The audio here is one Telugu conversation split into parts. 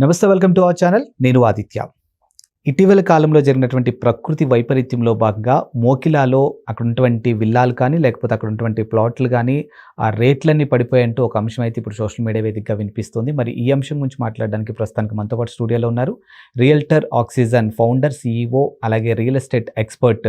నమస్తే వెల్కమ్ టు అవర్ ఛానల్. నేను ఆదిత్య. ఇటీవల కాలంలో జరిగినటువంటి ప్రకృతి వైపరీత్యంలో భాగంగా మోకిలాలో అక్కడ ఉన్నటువంటి విల్లాలు కానీ లేకపోతే అక్కడ ఉన్నటువంటి ప్లాట్లు కానీ ఆ రేట్లన్నీ పడిపోయాయంటూ ఒక అంశం అయితే ఇప్పుడు సోషల్ మీడియా వేదికగా వినిపిస్తుంది. మరి ఈ అంశం గురించి మాట్లాడడానికి ప్రస్తుతానికి మనతో పాటు స్టూడియోలో ఉన్నారు రియల్టర్ ఆక్సిజన్ ఫౌండర్ సీఈఓ అలాగే real estate expert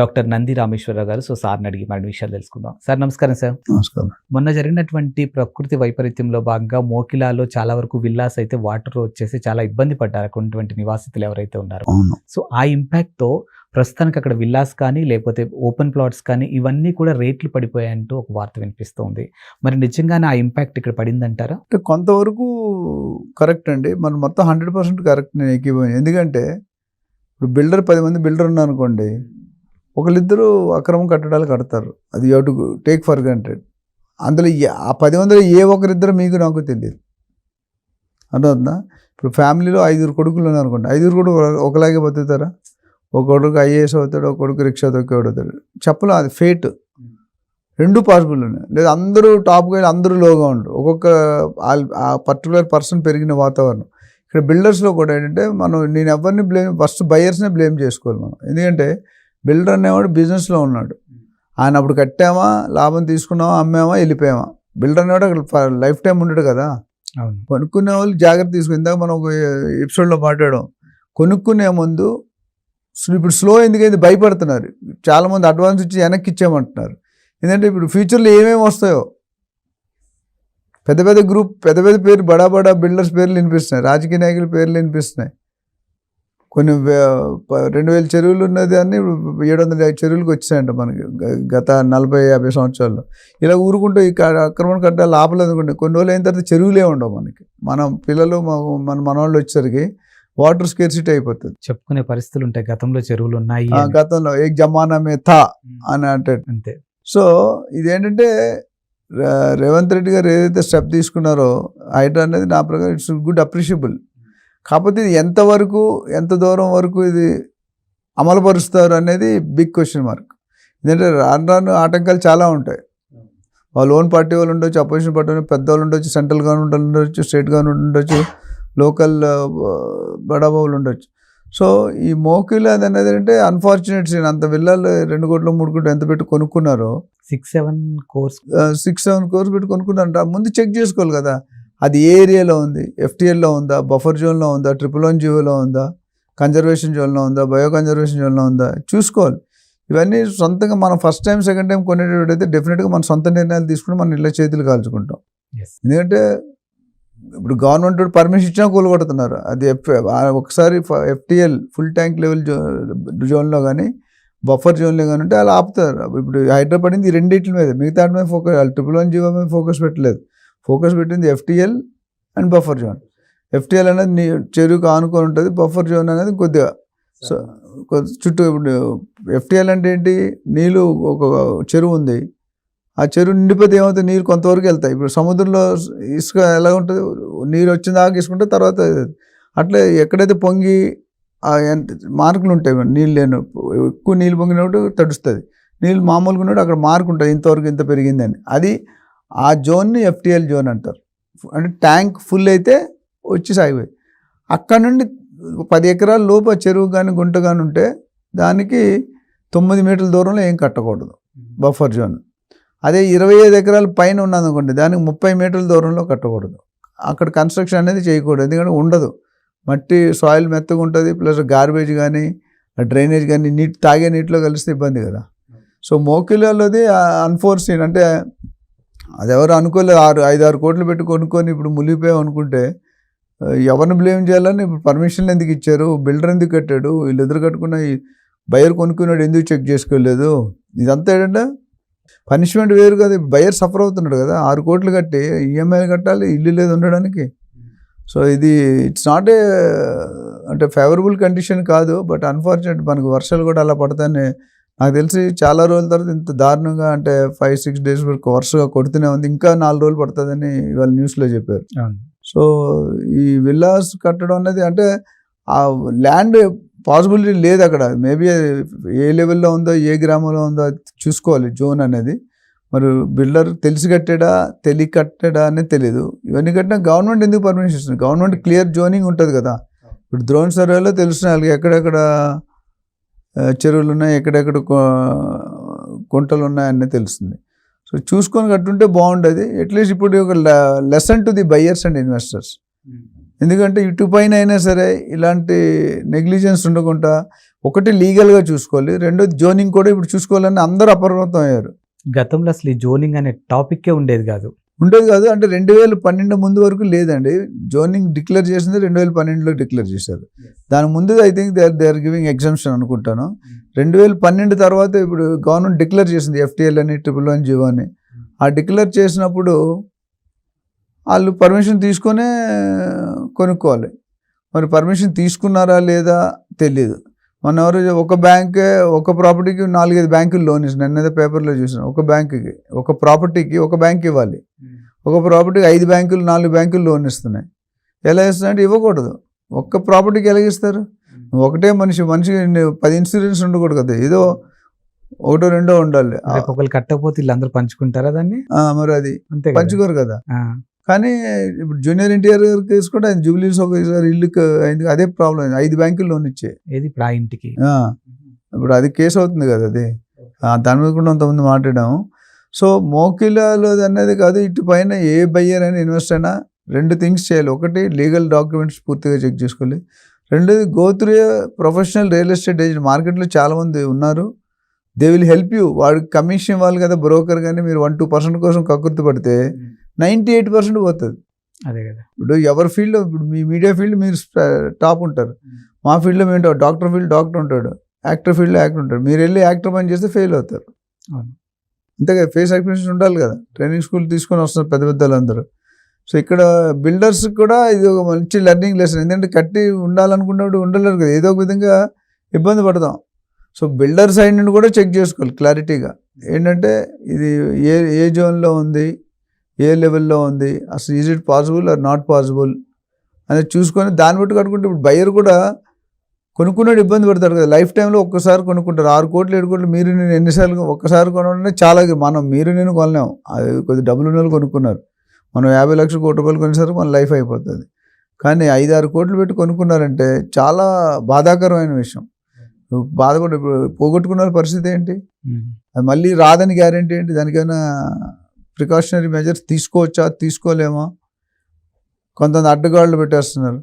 doctor Nandi Rameswararao గారు. సో సార్ని అడిగి మరిన్ని విషయాలు తెలుసుకుందాం. సార్ నమస్కారం సార్. నమస్కారం. మొన్న జరిగినటువంటి ప్రకృతి వైపరీత్యంలో భాగంగా మోకిలాలో చాలా వరకు విల్లాస్ అయితే వాటర్ వచ్చేసి చాలా ఇబ్బంది పడ్డారు. అక్కడ ఉన్నటువంటి నివాసితులు ఎవరైతే ఉన్నారో. అవును. సో ఆ ఇంపాక్ట్తో ప్రస్తుతానికి అక్కడ విల్లాస్ కానీ లేకపోతే ఓపెన్ ప్లాట్స్ కానీ ఇవన్నీ కూడా రేట్లు పడిపోయాయంటూ ఒక వార్త వినిపిస్తోంది. మరి నిజంగానే ఆ ఇంపాక్ట్ ఇక్కడ పడిందంటారా? అంటే కొంతవరకు కరెక్ట్ అండి. మనం మొత్తం హండ్రెడ్ పర్సెంట్ కరెక్ట్ నేను ఎక్కిపోయాను. ఎందుకంటే ఇప్పుడు బిల్డర్ పది మంది బిల్డర్ ఉన్నారు అనుకోండి ఒకళ్ళిద్దరు అక్రమ కట్టడాలు కడతారు. అది you to take for granted. అందులో ఆ పది మందిలో ఏ ఒక్కరిద్దరు మీకు నాకు తెలియదు. అర్థమవుతుందా? ఇప్పుడు ఫ్యామిలీలో ఐదుగురు కొడుకులు ఉన్నారు అనుకోండి ఐదుగురు కూడా ఒకలాగే బతుకుతారా? ఒక కొడుకు ఐఏఎస్ అవుతాడు ఒక కొడుకు రిక్షా తొక్కేవాడు అవుతాడు. చెప్పలేదు అది ఫేట్ రెండు పాసిబుల్ ఉన్నాయి. లేదా అందరూ టాప్గా వెళ్ళి అందరూ లోగా ఉండరు. ఒక్కొక్క ఆ పర్టికులర్ పర్సన్ పెరిగిన వాతావరణం. ఇక్కడ బిల్డర్స్లో కూడా ఏంటంటే మనం నేను ఎవరిని బ్లేమ్ ఫస్ట్ బయర్స్నే బ్లేమ్ చేసుకోవాలి మనం. ఎందుకంటే బిల్డర్ అనేవాడు బిజినెస్లో ఉన్నాడు. ఆయన అప్పుడు కట్టామా లాభం తీసుకున్నామా అమ్మామా వెళ్ళిపోయామా? బిల్డర్ అనేవాడు అక్కడ లైఫ్ టైం ఉండడు కదా. కొనుక్కునే వాళ్ళు జాగ్రత్త తీసుకుని ఇందాక మనం ఒక ఎపిసోడ్లో మాట్లాడాం. కొనుక్కునే ముందు ఇప్పుడు స్లో ఎందుకైంది భయపడుతున్నారు. చాలామంది అడ్వాన్స్ ఇచ్చి వెనక్కి ఇచ్చామంటున్నారు ఎందుకంటే ఇప్పుడు ఫ్యూచర్లో ఏమేమి వస్తాయో. పెద్ద పెద్ద గ్రూప్ పెద్ద పెద్ద పేరు బడా బడా బిల్డర్స్ పేర్లు వినిపిస్తున్నాయి. రాజకీయ నాయకుల పేర్లు వినిపిస్తున్నాయి. కొన్ని రెండు వేల చెరువులు ఉన్నది అని ఇప్పుడు ఏడు వందల యాభై చెరువులకు వచ్చాయంట మనకి గత నలభై యాభై సంవత్సరాల్లో. ఇలా ఊరుకుంటూ ఈ అక్రమణ కట్టాలి ఆపలేదు అనుకోండి కొన్ని రోజులు అయిన తర్వాత చెరువులే ఉండవు మనకి. మనం పిల్లలు మన మనవాళ్ళు వచ్చేసరికి వాటర్ స్కేర్సిటీ అయిపోతుంది. చెప్పుకునే పరిస్థితులు ఉంటాయి. గతంలో చెరువులు ఉన్నాయి. గతంలో ఏ జమానా మే థా అని అంటే అంతే. సో ఇదేంటంటే రేవంత్ రెడ్డి గారు ఏదైతే స్టెప్ తీసుకున్నారో హైడ్రా అనేది నా ప్రకారం ఇట్స్ గుడ్ అప్రిషియబుల్. కాకపోతే ఇది ఎంతవరకు ఎంత దూరం వరకు ఇది అమలుపరుస్తారు అనేది బిగ్ క్వశ్చన్ మార్క్ ఎందుకంటే రాను రాను ఆటంకాలు చాలా ఉంటాయి. వాళ్ళు ఓన్ పార్టీ వాళ్ళు ఉండొచ్చు అపోజిషన్ పార్టీ వాళ్ళు పెద్దవాళ్ళు ఉండొచ్చు సెంట్రల్ గవర్నమెంట్ వాళ్ళు ఉండొచ్చు స్టేట్ గవర్నమెంట్ ఉండొచ్చు లోకల్ బడాబాబులు ఉండొచ్చు. సో ఈ మోకిల్ అది అనేది అంటే అన్ఫార్చునేట్ సీన్ అంత విల్లాలు రెండు కోట్లు మూడు కోట్లు ఎంత పెట్టి కొనుక్కున్నారో six seven crores six seven crores పెట్టి కొనుక్కున్నారంట. ముందు చెక్ చేసుకోవాలి కదా. అది ఏ ఏరియాలో ఉంది? ఎఫ్టీఎల్లో ఉందా? బఫర్ జోన్లో ఉందా? ట్రిపుల్ వన్ జీవోలో ఉందా? కన్జర్వేషన్ జోన్లో ఉందా? బయో కన్జర్వేషన్ జోన్లో ఉందా? చూసుకోవాలి. ఇవన్నీ సొంతంగా మనం ఫస్ట్ టైం సెకండ్ టైం కొనేటట్టయితే డెఫినెట్గా మన సొంత నిర్ణయాలు తీసుకుని మన ఇళ్ళ చేతులు కాల్చుకుంటాం. ఎందుకంటే ఇప్పుడు గవర్నమెంట్ పర్మిషన్ ఇచ్చినా కూలగొడుతున్నారు. అది ఎఫ్ ఒకసారి ఎఫ్టిఎల్ ఫుల్ ట్యాంక్ లెవెల్ జో జోన్లో కానీ బఫర్ జోన్లో కానీ ఉంటే అలా ఆపుతారు. ఇప్పుడు హైదరాబాద్ ఈ రెండింటి మీద మిగతా మీద ఫోకస్ ట్రిపుల్ వన్ జీవో మీద ఫోకస్ పెట్టలేదు. ఫోకస్ పెట్టింది FTL and buffer zone. FTL అనేది నీ చెరువుకు ఆనుకొని ఉంటుంది బఫర్ జోన్ అనేది కొద్దిగా సో చుట్టూ ఇప్పుడు ఎఫ్టిఎల్ అంటే ఏంటి? నీళ్ళు ఒక చెరువు ఉంది. ఆ చెరువు నిండిపోతే ఏమవుతుంది? నీరు కొంతవరకు వెళ్తాయి. ఇప్పుడు సముద్రంలో ఇసుక ఎలా ఉంటుంది? నీరు వచ్చిన దాకా ఇసుకుంటే తర్వాత అట్లా ఎక్కడైతే పొంగి ఎంత- మార్కులు ఉంటాయి నీళ్ళు లేను ఎక్కువ నీళ్ళు పొంగినప్పుడు తడుస్తుంది. నీళ్ళు మామూలుగా ఉన్నప్పుడు అక్కడ మార్కు ఉంటుంది ఇంతవరకు ఇంత పెరిగిందని. అది ఆ జోన్ని ఎఫ్టిఎల్ జోన్ అంటారు. అంటే ట్యాంక్ ఫుల్ అయితే వచ్చి సాగిపోయి. అక్కడ నుండి పది ఎకరాల లోపు చెరువు కానీ గుంట కానీ ఉంటే దానికి తొమ్మిది మీటర్ల దూరంలో ఏం కట్టకూడదు బఫర్ జోన్. అదే ఇరవై ఐదు ఎకరాల పైన ఉన్నదనుకోండి దానికి ముప్పై మీటర్ల దూరంలో కట్టకూడదు. అక్కడ కన్స్ట్రక్షన్ అనేది చేయకూడదు ఎందుకంటే ఉండదు. మట్టి సాయిల్ మెత్తగా ఉంటుంది ప్లస్ గార్బేజ్ కానీ డ్రైనేజ్ కానీ నీట్ తాగే నీటిలో కలిస్తే ఇబ్బంది కదా. సో మోకిలలోది అన్ఫోర్సీన్ అంటే అది ఎవరు అనుకోలేదు. ఆరు ఐదు ఆరు కోట్లు పెట్టి కొనుక్కొని ఇప్పుడు మునిగిపోయాం అనుకుంటే ఎవరిని బ్లేమ్ చేయాలని ఇప్పుడు పర్మిషన్లు ఎందుకు ఇచ్చారు? బిల్డర్ ఎందుకు కట్టాడు? వీళ్ళు ఎదురు కట్టుకున్న ఈ బయర్ కొనుక్కున్నాడు ఎందుకు చెక్ చేసుకోలేదు? ఇదంతా ఏంటంటే పనిష్మెంట్ వేరు కదా. బయర్ సఫర్ అవుతున్నాడు కదా. ఆరు కోట్లు కట్టి ఈఎంఐలు కట్టాలి ఇల్లు లేదు ఉండడానికి. సో ఇది ఇట్స్ నాట్ ఏ అంటే ఫేవరబుల్ కండిషన్ కాదు. బట్ అన్ఫార్చునేట్ మనకు వర్షాలు కూడా అలా పడతానే నాకు తెలిసి చాలా రోజుల తర్వాత ఇంత దారుణంగా అంటే ఫైవ్ సిక్స్ డేస్ వరకు వరుసగా కొడుతూనే ఉంది. ఇంకా నాలుగు రోజులు పడుతుందని ఇవాళ న్యూస్లో చెప్పారు. సో ఈ విల్లాస్ కట్టడం అనేది అంటే ఆ ల్యాండ్ పాసిబిలిటీ లేదు అక్కడ. మేబీ ఏ లెవెల్లో ఉందో ఏ గ్రామంలో ఉందో చూసుకోవాలి జోన్ అనేది. మరి బిల్డర్ తెలిసి కట్టాడా తెలియ కట్టాడా అనేది తెలియదు ఇవన్నీ కట్టినా గవర్నమెంట్ ఎందుకు పర్మిషన్ ఇస్తుంది? గవర్నమెంట్ క్లియర్ జోనింగ్ ఉంటుంది కదా. ఇప్పుడు డ్రోన్ సర్వేలో తెలుస్తున్నాయి వాళ్ళకి ఎక్కడెక్కడ చెరువులు ఉన్నాయి ఎక్కడెక్కడ కుంటలు ఉన్నాయని తెలుస్తుంది. సో చూసుకొని కట్టుంటే బాగుండేది. అట్లీస్ట్ ఇప్పుడు ఒక lesson to the buyers and investors ఎందుకంటే ఇటు పైన అయినా సరే ఇలాంటి నెగ్లిజెన్స్ ఉండకుండా ఒకటి లీగల్గా చూసుకోవాలి రెండోది జోనింగ్ కూడా ఇప్పుడు చూసుకోవాలని అందరూ అప్రమత్తం అయ్యారు. గతంలో అసలు ఈ జోనింగ్ అనే టాపిక్కే ఉండేది కాదు. ఉండేది కాదు. అంటే రెండు వేల పన్నెండు ముందు వరకు లేదండి. జోనింగ్ డిక్లేర్ చేసింది రెండు వేల పన్నెండులో డిక్లేర్ చేశారు. దాని ముందు I think they are they are giving exemption అనుకుంటాను. రెండు వేల పన్నెండు తర్వాత ఇప్పుడు గవర్నమెంట్ డిక్లేర్ చేసింది ఎఫ్టీఎల్ అని ట్రిపుల్ వన్ జియో అని. ఆ డిక్లేర్ చేసినప్పుడు వాళ్ళు పర్మిషన్ తీసుకొనే కొనుక్కోవాలి. మరి పర్మిషన్ తీసుకున్నారా లేదా తెలియదు మన ఎవరు ఒక బ్యాంకే ఒక ప్రాపర్టీకి నాలుగైదు బ్యాంకులు లోన్ ఇస్తున్నాయి నిన్న పేపర్లో చూసాను. ఒక బ్యాంకుకి ఒక ప్రాపర్టీకి ఒక బ్యాంక్ ఇవ్వాలి. ఒక ప్రాపర్టీకి ఐదు బ్యాంకులు నాలుగు బ్యాంకులు లోన్ ఇస్తున్నాయి. ఎలా ఇస్తున్నాయంటే ఇవ్వకూడదు. ఒక్క ప్రాపర్టీకి ఎలా ఇస్తారు? నువ్వు ఒకటే మనిషి మనిషికి పది ఇన్సూరెన్స్ ఉండకూడదు కదా. ఏదో ఒకటో రెండో ఉండాలి. ఒకరు కట్టకపోతే వీళ్ళందరూ పంచుకుంటారా దాన్ని? మరి అది? పంచుకోరు కదా. కానీ ఇప్పుడు జూనియర్ ఎన్టీఆర్ కేసు కూడా ఆయన జూబ్లీస్ ఒకసారి ఇల్లుకి అయింది. అదే ప్రాబ్లం అయింది. ఐదు బ్యాంకులు లోన్ ఇచ్చే ఏది? ఇప్పుడు ఆ ఇంటికి. ఇప్పుడు అది కేసు అవుతుంది కదా అది. దాని మీద కూడా కొంతమంది మాట్లాడాము. సో మోకిలాలో అనేది కాదు. ఇటు పైన ఏ బయ్యర్ అయినా ఇన్వెస్ట్ అయినా రెండు థింగ్స్ చేయాలి. ఒకటి లీగల్ డాక్యుమెంట్స్ పూర్తిగా చెక్ చేసుకోవాలి. రెండోది go through professional real estate agent. మార్కెట్లో చాలామంది ఉన్నారు. They will help you. వాడికి కమిషన్ ఇవ్వాలి కదా బ్రోకర్ కానీ మీరు వన్ టూ పర్సెంట్ కోసం కక్కుర్తి పడితే నైంటీ ఎయిట్ పర్సెంట్ పోతుంది. అదే కదా. ఇప్పుడు ఎవరి ఫీల్డ్ ఇప్పుడు మీ మీడియా ఫీల్డ్ మీరు టాప్ ఉంటారు. మా ఫీల్డ్లో మేము డాక్టర్ ఫీల్డ్ డాక్టర్ ఉంటాడు యాక్టర్ ఫీల్డ్లో యాక్టర్ ఉంటాడు. మీరు వెళ్ళి యాక్టర్ పని చేస్తే ఫెయిల్ అవుతారు. అంతేగా ఫేస్ ఎక్స్ప్రెషన్ ఉండాలి కదా. ట్రైనింగ్ స్కూల్ తీసుకొని వస్తున్నారు పెద్ద పెద్దలు అందరూ సో ఇక్కడ బిల్డర్స్ కూడా ఇది ఒక మంచి లెర్నింగ్ లెసన్. ఎందుకంటే కట్టి ఉండాలనుకున్నప్పుడు ఉండలేరు కదా. ఏదో ఒక విధంగా ఇబ్బంది పడతాం. సో బిల్డర్ సైడ్ నుండి కూడా చెక్ చేసుకోవాలి క్లారిటీగా. ఏంటంటే ఇది ఏ ఏ జోన్లో ఉంది ఏ లెవెల్లో ఉంది? అసలు is it possible or not possible అనేది చూసుకొని దాన్ని బట్టి కట్టుకుంటే ఇప్పుడు బయ్యర్ కూడా కొనుక్కున్నాడు ఇబ్బంది పడతాడు కదా. లైఫ్ టైంలో ఒక్కసారి కొనుక్కుంటారు. ఆరు కోట్లు ఏడు కోట్లు మీరు నేను ఎన్నిసార్లు ఒక్కసారి కొనడం చాలా మనం మీరు నేను కొనలేము. అది కొద్ది డబ్బులు ఉన్న కొనుక్కున్నారు. మనం యాభై లక్షల కోటి రూపాయలు కొనేసరికి మన లైఫ్ అయిపోతుంది. కానీ ఐదు ఆరు కోట్లు పెట్టి కొనుక్కున్నారంటే చాలా బాధాకరమైన విషయం. బాధపడి పోగొట్టుకున్న పరిస్థితి ఏంటి. అది మళ్ళీ రాదని గ్యారంటీ ఏంటి? దానికైనా ప్రికాషనరీ మెజర్స్ తీసుకోవచ్చా తీసుకోలేమా? కొంతమంది అడ్డగాళ్ళు పెట్టేస్తున్నారు.